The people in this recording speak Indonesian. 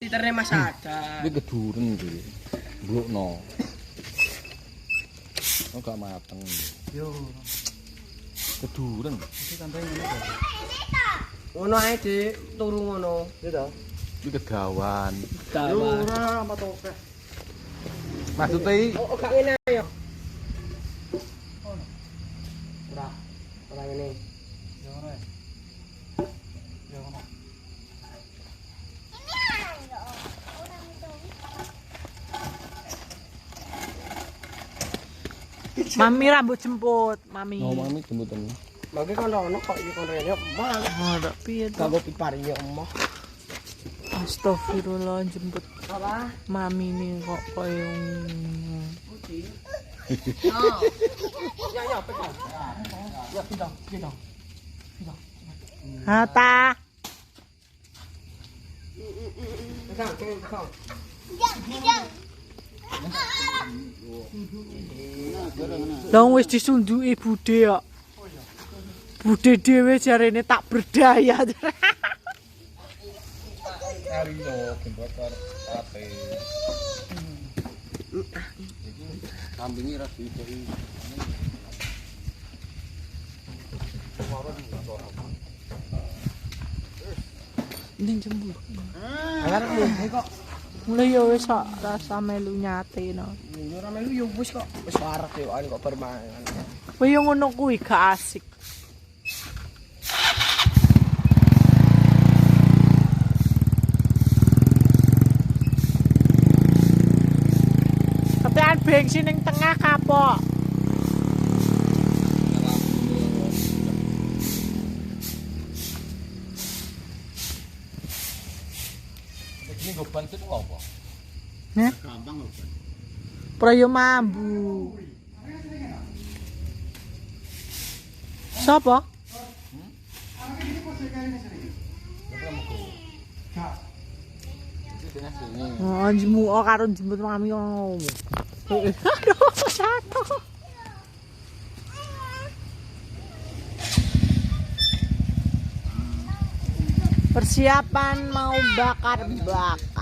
Liternya Mas Ada. Ini keduren iki. Blukno. Oh gak mateng. Yo, Keduren. iki sampai ngene to. Ngono ae, Dik. Turu ngono. Iya to. Iki kegawan. Yo ora matoke. Maksudnya iki Oh, oh, gak ngene. Ono. Ora. Ora ngene. Yo ora. Mami rambut jemput, mami. ngomongnya jemputan. Mangke kon ono kok iki kon rene. Mal. Ora piye to? Gak pipari yo emoh. Astagfirullah jemput Apa? mami nih kok koyo Ya ya pegang. Ya pindah, pindah. Hata. Pegang, pegang. Dong wis disunduki budhe kok. Budhe dhewe jarene tak berdaya. Kambingi ras diberi. Ning jembul. Alah kok. Luyo sa sa melu nyate no. Luyo ra melu yo bus ko. Bus para ko ano ko permahan. Ano. Uy yung uno ko eh, kaasik. Kapian bensin ng tengah kapo. Ini gue bantu apa? Hah? Gampang lho. Prayo mambu. Tengah sini. Oh, anjimu oh karo jemput mami oh. Aduh, jatuh. Persiapan mau bakar bak.